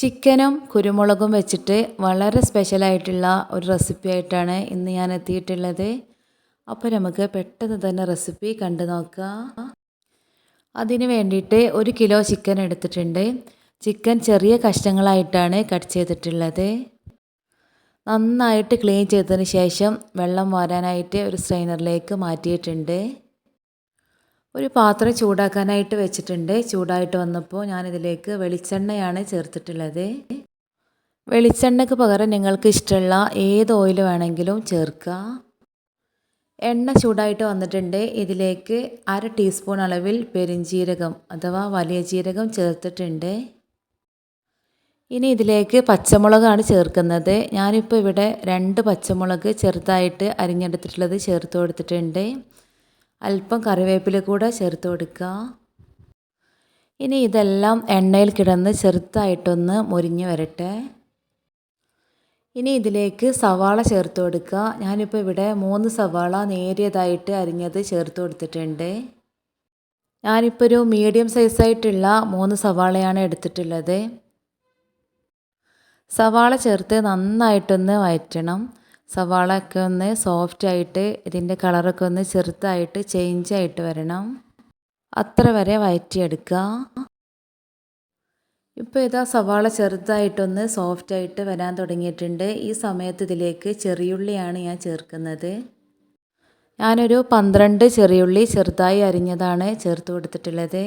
ചിക്കനും കുരുമുളകും വെച്ചിട്ട് വളരെ സ്പെഷ്യലായിട്ടുള്ള ഒരു റെസിപ്പി ആയിട്ടാണ് ഇന്ന് ഞാൻ എത്തിയിട്ടുള്ളത്. അപ്പോൾ നമുക്ക് പെട്ടെന്ന് തന്നെ റെസിപ്പി കണ്ടു നോക്കാം. അതിന് വേണ്ടിയിട്ട് ഒരു കിലോ ചിക്കൻ എടുത്തിട്ടുണ്ട്. ചിക്കൻ ചെറിയ കഷ്ണങ്ങളായിട്ടാണ് കട്ട് ചെയ്തിട്ടുള്ളത്. നന്നായിട്ട് ക്ലീൻ ചെയ്തതിന് ശേഷം വെള്ളം വാരാനായിട്ട് ഒരു സ്ട്രെയിനറിലേക്ക് മാറ്റിയിട്ടുണ്ട്. ഒരു പാത്രം ചൂടാക്കാനായിട്ട് വെച്ചിട്ടുണ്ട്. ചൂടായിട്ട് വന്നപ്പോൾ ഞാനിതിലേക്ക് വെളിച്ചെണ്ണയാണ് ചേർത്തിട്ടുള്ളത്. വെളിച്ചെണ്ണയ്ക്ക് പകരം നിങ്ങൾക്ക് ഇഷ്ടമുള്ള ഏത് ഓയിൽ വേണമെങ്കിലും ചേർക്കുക. എണ്ണ ചൂടായിട്ട് വന്നിട്ടുണ്ട്. ഇതിലേക്ക് അര ടീസ്പൂൺ അളവിൽ പെരിഞ്ജീരകം അഥവാ വലിയ ജീരകം ചേർത്തിട്ടുണ്ട്. ഇനി ഇതിലേക്ക് പച്ചമുളകാണ് ചേർക്കുന്നത്. ഞാനിപ്പോൾ ഇവിടെ രണ്ട് പച്ചമുളക് ചെറുതായിട്ട് അരിഞ്ഞെടുത്തിട്ടുള്ളത് ചേർത്ത് കൊടുത്തിട്ടുണ്ട്. അല്പം കറിവേപ്പില കൂടെ ചേർത്ത് കൊടുക്കുക ഇനി ഇതെല്ലാം എണ്ണയിൽ കിടന്ന് ചെറുതായിട്ടൊന്ന് മുരിഞ്ഞ് വരട്ടെ. ഇനി ഇതിലേക്ക് സവാള ചേർത്ത് കൊടുക്കുക ഞാനിപ്പോൾ ഇവിടെ മൂന്ന് സവാള നേരിയതായിട്ട് അരിഞ്ഞത് ചേർത്ത് കൊടുത്തിട്ടുണ്ട്. ഞാനിപ്പോൾ ഒരു മീഡിയം സൈസായിട്ടുള്ള മൂന്ന് സവാളയാണ് എടുത്തിട്ടുള്ളത്. സവാള ചേർത്ത് നന്നായിട്ടൊന്ന് വയറ്റണം. സവാള ഒക്കെ ഒന്ന് സോഫ്റ്റ് ആയിട്ട് ഇതിന്റെ കളറൊക്കെ ഒന്ന് ചെറുതായിട്ട് ചേഞ്ച് ആയിട്ട് വരണം. അത്ര വരെ വയറ്റിയെടുക്കുക. ഇപ്പോൾ ഇതാ സവാള ചെറുതായിട്ടൊന്ന് സോഫ്റ്റ് ആയിട്ട് വരാൻ തുടങ്ങിയിട്ടുണ്ട്. ഈ സമയത്ത് ഇതിലേക്ക് ചെറിയുള്ളിയാണ് ഞാൻ ചേർക്കുന്നത്. ഞാനൊരു പന്ത്രണ്ട് ചെറിയുള്ളി ചെറുതായി അരിഞ്ഞതാണ് ചേർത്ത് കൊടുത്തിട്ടുള്ളത്.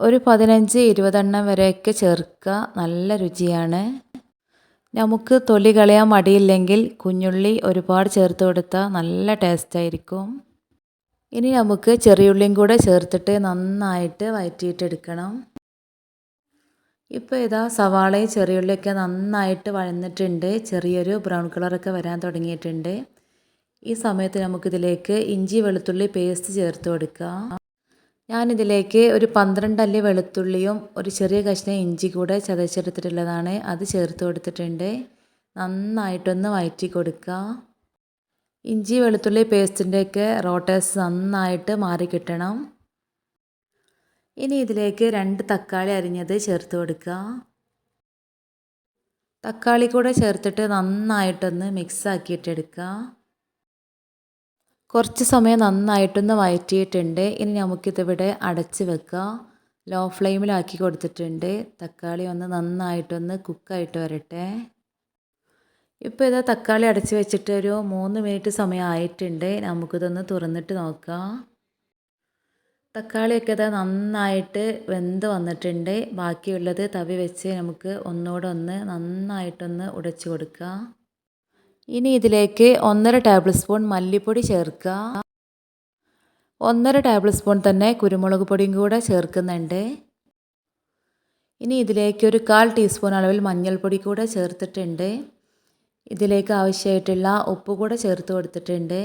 ഒരു പതിനഞ്ച് ഇരുപതെണ്ണം വരെയൊക്കെ ചേർക്കുക. നല്ല രുചിയാണ്. നമുക്ക് തൊലി കളയാൻ മടിയില്ലെങ്കിൽ കുഞ്ഞുള്ളി ഒരുപാട് ചേർത്ത് കൊടുത്താൽ നല്ല ടേസ്റ്റ് ആയിരിക്കും. ഇനി നമുക്ക് ചെറിയുള്ളിയും കൂടെ ചേർത്തിട്ട് നന്നായിട്ട് വഴറ്റിയിട്ടെടുക്കണം ഇപ്പോൾ ഇതാ സവാളയും ചെറിയുള്ളിയൊക്കെ നന്നായിട്ട് വഴന്നിട്ടുണ്ട്. ചെറിയൊരു ബ്രൗൺ കളറൊക്കെ വരാൻ തുടങ്ങിയിട്ടുണ്ട്. ഈ സമയത്ത് നമുക്കിതിലേക്ക് ഇഞ്ചി വെളുത്തുള്ളി പേസ്റ്റ് ചേർത്ത് കൊടുക്കാം. ഞാനിതിലേക്ക് ഒരു പന്ത്രണ്ട് അല്ലി വെളുത്തുള്ളിയും ഒരു ചെറിയ കഷ്ണം ഇഞ്ചി കൂടെ ചതച്ചെടുത്തിട്ടുള്ളതാണ്. അത് ചേർത്ത് കൊടുത്തിട്ടുണ്ട്. നന്നായിട്ടൊന്ന് വയറ്റി കൊടുക്കുക. ഇഞ്ചി വെളുത്തുള്ളി പേസ്റ്റിന്റെയൊക്കെ റോട്ടേഴ്സ് നന്നായിട്ട് മാറി കിട്ടണം. ഇനി ഇതിലേക്ക് രണ്ട് തക്കാളി അരിഞ്ഞത് ചേർത്ത് കൊടുക്കുക. തക്കാളി കൂടെ ചേർത്തിട്ട് നന്നായിട്ടൊന്ന് മിക്സ് ആക്കിയിട്ടെടുക്കുക കുറച്ച് സമയം നന്നായിട്ടൊന്ന് വഴറ്റിയിട്ടുണ്ട് ഇനി നമുക്കിതിവിടെ അടച്ച് വെക്കുക. ലോ ഫ്ലെയിമിലാക്കി കൊടുത്തിട്ടുണ്ട്. തക്കാളി ഒന്ന് നന്നായിട്ടൊന്ന് കുക്കായിട്ട് വരട്ടെ. ഇപ്പോൾ ഇതാ തക്കാളി അടച്ച് വെച്ചിട്ട് ഒരു മൂന്ന് മിനിറ്റ് സമയം ആയിട്ടുണ്ട്. നമുക്കിതൊന്ന് തുറന്നിട്ട് നോക്കാം. തക്കാളിയൊക്കെ ഇതാ നന്നായിട്ട് വെന്ത് വന്നിട്ടുണ്ട്. ബാക്കിയുള്ളത് തവി വെച്ച് നമുക്ക് ഒന്നുകൂടെ ഒന്ന് നന്നായിട്ടൊന്ന് ഉടച്ചു കൊടുക്കാം. ഇനി ഇതിലേക്ക് ഒന്നര ടേബിൾ സ്പൂൺ മല്ലിപ്പൊടി ചേർക്കുക. ഒന്നര ടേബിൾ സ്പൂൺ തന്നെ കുരുമുളക് പൊടിയും കൂടെ ചേർക്കുന്നുണ്ട്. ഇനി ഇതിലേക്ക് ഒരു കാൽ ടീസ്പൂൺ അളവിൽ മഞ്ഞൾപ്പൊടി കൂടെ ചേർത്തിട്ടുണ്ട്. ഇതിലേക്ക് ആവശ്യമായിട്ടുള്ള ഉപ്പ് കൂടെ ചേർത്ത് കൊടുത്തിട്ടുണ്ട്.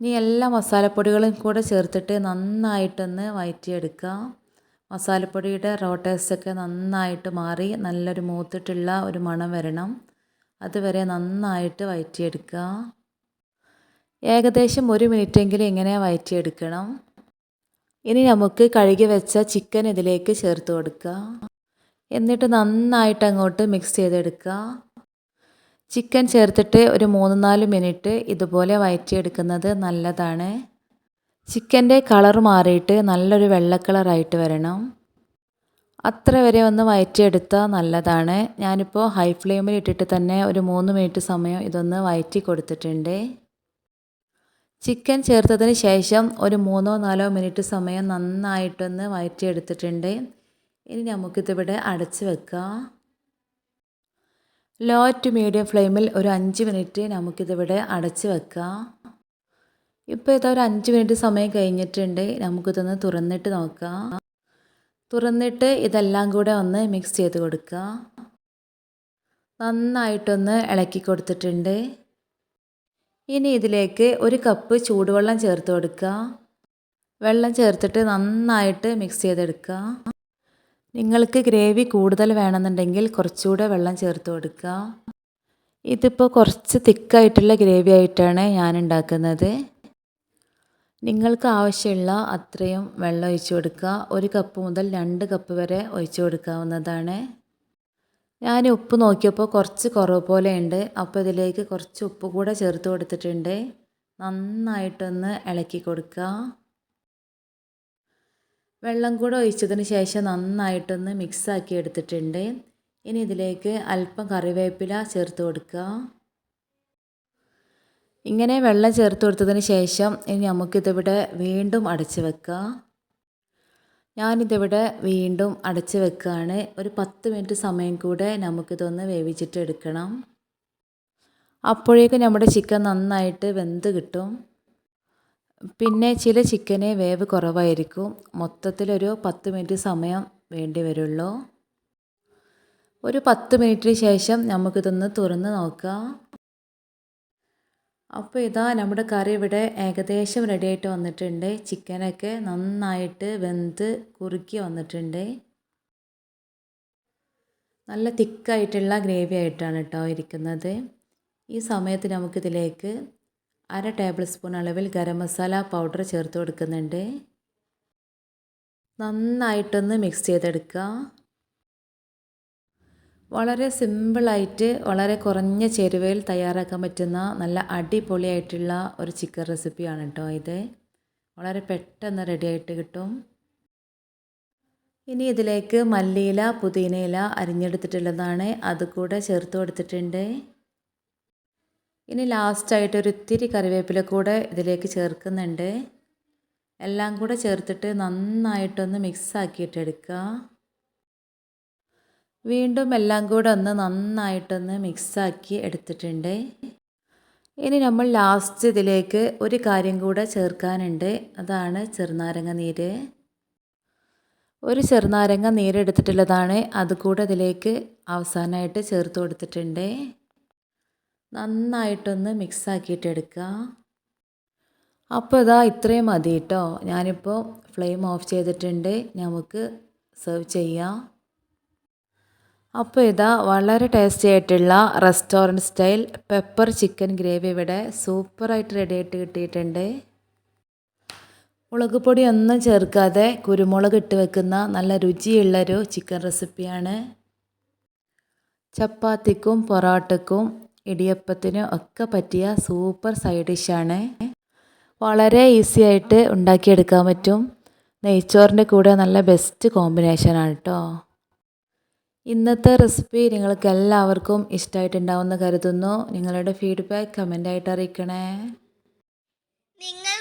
ഇനി എല്ലാ മസാലപ്പൊടികളും കൂടെ ചേർത്തിട്ട് നന്നായിട്ടൊന്ന് വയറ്റിയെടുക്കുക. മസാലപ്പൊടിയുടെ റോ ടേസ്റ്റൊക്കെ നന്നായിട്ട് മാറി നല്ലൊരു മൂത്തിട്ടുള്ള ഒരു മണം വരണം. അതുവരെ നന്നായിട്ട് വയറ്റിയെടുക്കുക. ഏകദേശം ഒരു മിനിറ്റെങ്കിലും ഇങ്ങനെ വയറ്റിയെടുക്കണം. ഇനി നമുക്ക് കഴുകി വെച്ച ചിക്കൻ ഇതിലേക്ക് ചേർത്ത് കൊടുക്കുക. എന്നിട്ട് നന്നായിട്ട് അങ്ങോട്ട് മിക്സ് ചെയ്തെടുക്കുക. ചിക്കൻ ചേർത്തിട്ട് ഒരു മൂന്ന് നാല് മിനിറ്റ് ഇതുപോലെ വയറ്റിയെടുക്കുന്നത് നല്ലതാണ്. ചിക്കന്റെ കളർ മാറിയിട്ട് നല്ലൊരു വെള്ള കളറായിട്ട് വരണം. അത്ര വരെ ഒന്ന് വയറ്റിയെടുത്താൽ നല്ലതാണ്. ഞാനിപ്പോൾ ഹൈ ഫ്ലെയിമിൽ ഇട്ടിട്ട് തന്നെ ഒരു മൂന്ന് മിനിറ്റ് സമയം ഇതൊന്ന് വയറ്റി കൊടുത്തിട്ടുണ്ട്. ചിക്കൻ ചേർത്തതിന് ശേഷം ഒരു മൂന്നോ നാലോ മിനിറ്റ് സമയം നന്നായിട്ടൊന്ന് വയറ്റിയെടുത്തിട്ടുണ്ട്. ഇനി നമുക്കിതിവിടെ അടച്ച് വെക്കാം. ലോ ടു മീഡിയം ഫ്ലെയിമിൽ ഒരു അഞ്ച് മിനിറ്റ് നമുക്കിതിവിടെ അടച്ച് വെക്കാം. ഇപ്പോൾ ഇതൊരു അഞ്ച് മിനിറ്റ് സമയം കഴിഞ്ഞിട്ടുണ്ട്. നമുക്കിതൊന്ന് തുറന്നിട്ട് നോക്കാം. തുറന്നിട്ട് ഇതെല്ലാം കൂടെ ഒന്ന് മിക്സ് ചെയ്ത് കൊടുക്കുക. നന്നായിട്ടൊന്ന് ഇളക്കി കൊടുത്തിട്ടുണ്ട്. ഇനി ഇതിലേക്ക് ഒരു കപ്പ് ചൂടുവെള്ളം ചേർത്ത് കൊടുക്കുക. വെള്ളം ചേർത്തിട്ട് നന്നായിട്ട് മിക്സ് ചെയ്തെടുക്കുക. നിങ്ങൾക്ക് ഗ്രേവി കൂടുതൽ വേണമെന്നുണ്ടെങ്കിൽ കുറച്ചുകൂടെ വെള്ളം ചേർത്ത് കൊടുക്കുക. ഇതിപ്പോൾ കുറച്ച് തിക്കായിട്ടുള്ള ഗ്രേവി ആയിട്ടാണ് ഞാൻ ഉണ്ടാക്കുന്നത്. നിങ്ങൾക്ക് ആവശ്യമുള്ള അത്രയും വെള്ളം ഒഴിച്ചു കൊടുക്കുക. ഒരു കപ്പ് മുതൽ രണ്ട് കപ്പ് വരെ ഒഴിച്ചു കൊടുക്കാവുന്നതാണ്. ഞാൻ ഉപ്പ് നോക്കിയപ്പോൾ കുറച്ച് കുറവ് പോലെ ഉണ്ട്. അപ്പോൾ ഇതിലേക്ക് കുറച്ച് ഉപ്പ് കൂടെ ചേർത്ത് കൊടുത്തിട്ടുണ്ട്. നന്നായിട്ടൊന്ന് ഇളക്കി കൊടുക്കുക. വെള്ളം കൂടെ ഒഴിച്ചതിന് ശേഷം നന്നായിട്ടൊന്ന് മിക്സാക്കി എടുത്തിട്ടുണ്ട്. ഇനി ഇതിലേക്ക് അല്പം കറിവേപ്പില ചേർത്ത് കൊടുക്കുക. ഇങ്ങനെ വെള്ളം ചേർത്ത് കൊടുത്തതിന് ശേഷം ഇനി നമുക്കിതിവിടെ വീണ്ടും അടച്ച് വെക്കുക ഞാനിതിവിടെ വീണ്ടും അടച്ച് വെക്കുകയാണ് ഒരു പത്ത് മിനിറ്റ് സമയം കൂടെ നമുക്കിതൊന്ന് വേവിച്ചിട്ട് എടുക്കണം. അപ്പോഴേക്കും നമ്മുടെ ചിക്കൻ നന്നായിട്ട് വെന്ത് കിട്ടും. പിന്നെ ചില ചിക്കന് വേവ് കുറവായിരിക്കും. മൊത്തത്തിലൊരു പത്ത് മിനിറ്റ് സമയം വേണ്ടി വരുള്ളൂ. ഒരു പത്ത് മിനിറ്റിന് ശേഷം നമുക്കിതൊന്ന് തുറന്ന് നോക്കാം. അപ്പോൾ ഇതാ നമ്മുടെ കറി ഇവിടെ ഏകദേശം റെഡിയായിട്ട് വന്നിട്ടുണ്ട്. ചിക്കനൊക്കെ നന്നായിട്ട് വെന്ത് കുറുക്കി വന്നിട്ടുണ്ട്. നല്ല തിക്കായിട്ടുള്ള ഗ്രേവി ആയിട്ടാണ് കേട്ടോ ഇരിക്കുന്നത്. ഈ സമയത്ത് നമുക്കിതിലേക്ക് അര ടേബിൾ സ്പൂൺ അളവിൽ ഗരം മസാല പൗഡർ ചേർത്ത് കൊടുക്കുന്നുണ്ട്. നന്നായിട്ടൊന്ന് മിക്സ് ചെയ്തെടുക്കുക. വളരെ സിമ്പിളായിട്ട് വളരെ കുറഞ്ഞ ചേരുവയിൽ തയ്യാറാക്കാൻ പറ്റുന്ന നല്ല അടിപൊളിയായിട്ടുള്ള ഒരു ചിക്കൻ റെസിപ്പിയാണ് കേട്ടോ ഇത്. വളരെ പെട്ടെന്ന് റെഡിയായിട്ട് കിട്ടും. ഇനി ഇതിലേക്ക് മല്ലിയില പുതിനയില അരിഞ്ഞെടുത്തിട്ടുള്ളതാണ്. അത് കൂടെ ചേർത്ത് കൊടുത്തിട്ടുണ്ട്. ഇനി ലാസ്റ്റായിട്ട് ഒരു ഇത്തിരി കറിവേപ്പില കൂടെ ഇതിലേക്ക് ചേർക്കുന്നുണ്ട്. എല്ലാം കൂടെ ചേർത്തിട്ട് നന്നായിട്ടൊന്ന് മിക്സ് ആക്കിയിട്ടെടുക്കുക വീണ്ടും എല്ലാം കൂടെ ഒന്ന് നന്നായിട്ടൊന്ന് മിക്സാക്കി എടുത്തിട്ടുണ്ട്. ഇനി നമ്മൾ ലാസ്റ്റ് ഇതിലേക്ക് ഒരു കാര്യം കൂടെ ചേർക്കാനുണ്ട്. അതാണ് ചെറുനാരങ്ങ നീര്. ഒരു ചെറുനാരങ്ങ നീര് എടുത്തിട്ടുള്ളതാണ്. അതുകൂടെ ഇതിലേക്ക് അവസാനമായിട്ട് ചേർത്ത് കൊടുത്തിട്ടുണ്ട്. നന്നായിട്ടൊന്ന് മിക്സാക്കിയിട്ട് എടുക്കുക. അപ്പോൾ ഇതാ ഇത്രയും മതി കേട്ടോ. ഞാനിപ്പോൾ ഫ്ലെയിം ഓഫ് ചെയ്തിട്ടുണ്ട്. നമുക്ക് സെർവ് ചെയ്യാം. അപ്പോൾ ഇതാ വളരെ ടേസ്റ്റി ആയിട്ടുള്ള restaurant style pepper chicken gravy ഇവിടെ സൂപ്പറായിട്ട് റെഡി ആയിട്ട് കിട്ടിയിട്ടുണ്ട്. മുളക് പൊടി ഒന്നും ചേർക്കാതെ കുരുമുളക് ഇട്ട് വെക്കുന്ന നല്ല രുചിയുള്ളൊരു ചിക്കൻ റെസിപ്പിയാണ് ചപ്പാത്തിക്കും പൊറോട്ടക്കും ഇടിയപ്പത്തിനും ഒക്കെ പറ്റിയ സൂപ്പർ സൈഡ് ഡിഷാണ് വളരെ ഈസി ആയിട്ട് ഉണ്ടാക്കിയെടുക്കാൻ പറ്റും. നെയ്ച്ചോറിന്റെ കൂടെ നല്ല ബെസ്റ്റ് കോമ്പിനേഷനാണ് കേട്ടോ ഇന്നത്തെ റെസിപ്പി നിങ്ങൾക്ക് എല്ലാവർക്കും ഇഷ്ടമായിട്ടുണ്ടാവുമെന്ന് കരുതുന്നു. നിങ്ങളുടെ ഫീഡ്ബാക്ക് കമന്റായിട്ട് അറിയിക്കണേ. നിങ്ങൾക്ക്